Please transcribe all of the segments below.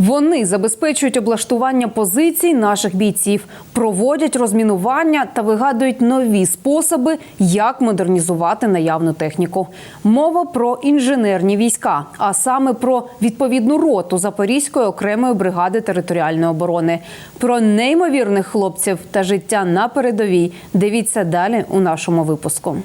Вони забезпечують облаштування позицій наших бійців, проводять розмінування та вигадують нові способи, як модернізувати наявну техніку. Мова про інженерні війська, а саме про відповідну роту Запорізької окремої бригади територіальної оборони. Про неймовірних хлопців та життя на передовій. Дивіться далі у нашому випуску.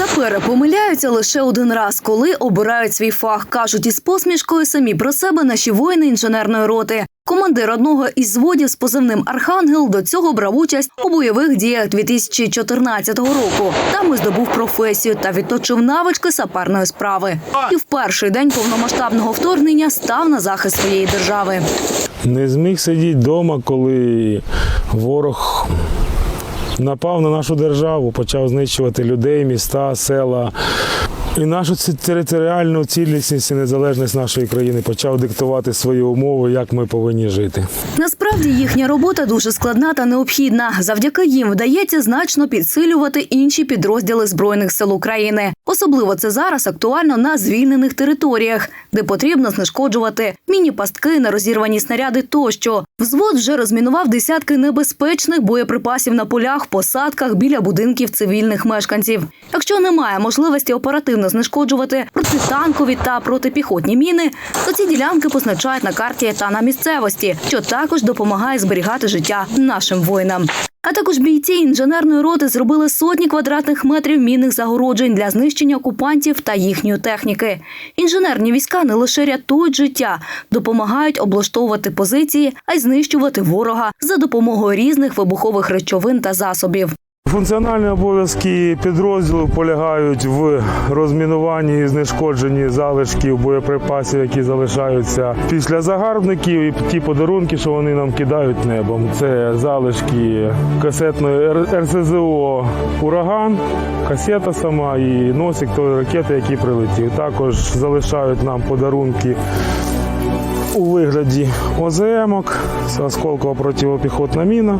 Сапери помиляються лише один раз, коли обирають свій фах. кажуть із посмішкою самі про себе наші воїни інженерної роти. Командир одного із зводів з позивним Архангел до цього брав участь у бойових діях 2014 року. Там і здобув професію та відточив навички саперної справи. І в перший день повномасштабного вторгнення став на захист своєї держави. Не зміг сидіти вдома, коли ворог напав на нашу державу, почав знищувати людей, міста, села. І нашу територіальну цілісність і незалежність нашої країни почав диктувати свої умови, як ми повинні жити. Насправді їхня робота дуже складна та необхідна. Завдяки їм вдається значно підсилювати інші підрозділи збройних сил України. Особливо це зараз актуально на звільнених територіях, де потрібно знешкоджувати міні-пастки, нерозірвані снаряди тощо. Взвод вже розмінував десятки небезпечних боєприпасів на полях, посадках біля будинків цивільних мешканців. Якщо немає можливості оперативно знешкоджувати протитанкові та протипіхотні міни, то ці ділянки позначають на карті та на місцевості, що також допомагає зберігати життя нашим воїнам. А також бійці інженерної роти зробили сотні квадратних метрів мінних загороджень для знищення окупантів та їхньої техніки. Інженерні війська не лише рятують життя, допомагають облаштовувати позиції, а й знищувати ворога за допомогою різних вибухових речовин та засобів. Функціональні обов'язки підрозділу полягають в розмінуванні і знешкодженні залишків боєприпасів, які залишаються після загарбників, і ті подарунки, що вони нам кидають небом. Це залишки касетної РСЗО Ураган, касета сама і носик тої ракети, який прилетів. Також залишають нам подарунки у вигляді ОЗМок, осколкова протипіхотна міна.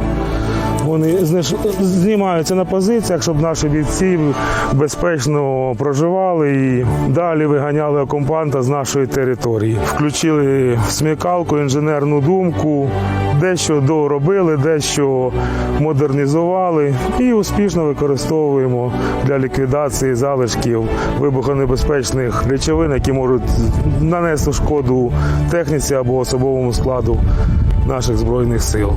Вони знімаються на позиціях, щоб наші бійці безпечно проживали і далі виганяли окупанта з нашої території. Включили смікалку, інженерну думку, дещо доробили, дещо модернізували і успішно використовуємо для ліквідації залишків вибухонебезпечних речовин, які можуть нанести шкоду техніці або особовому складу наших збройних сил.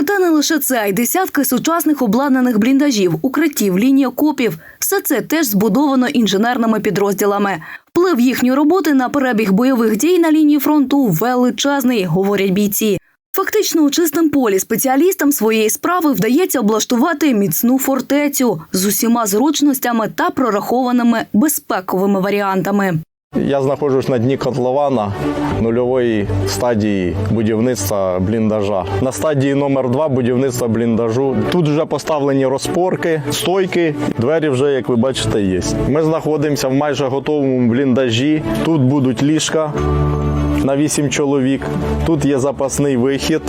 Проте не лише це, а й десятки сучасних обладнаних бліндажів, укриттів, ліній окопів. Все це теж збудовано інженерними підрозділами. Вплив їхньої роботи на перебіг бойових дій на лінії фронту величезний, говорять бійці. Фактично у чистому полі спеціалістам своєї справи вдається облаштувати міцну фортецю з усіма зручностями та прорахованими безпековими варіантами. Я знаходжусь на дні котлована нульової стадії будівництва бліндажа. На стадії номер 2 будівництва бліндажу. Тут вже поставлені розпорки, стойки, двері вже, як ви бачите, є. Ми знаходимося в майже готовому бліндажі. Тут будуть ліжка на 8 чоловік. Тут є запасний вихід.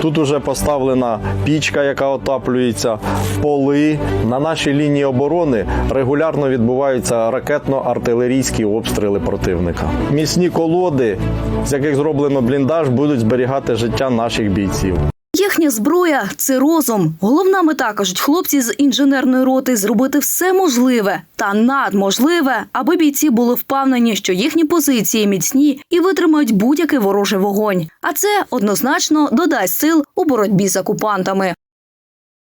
Тут вже поставлена пічка, яка отаплюється, поли. На нашій лінії оборони регулярно відбуваються ракетно-артилерійські обстріли противника. Місні колоди, з яких зроблено бліндаж, будуть зберігати життя наших бійців. Їхня зброя це розум. Головна мета, кажуть хлопці з інженерної роти, зробити все можливе та надможливе, аби бійці були впевнені, що їхні позиції міцні і витримають будь-який ворожий вогонь. А це однозначно додасть сил у боротьбі з окупантами.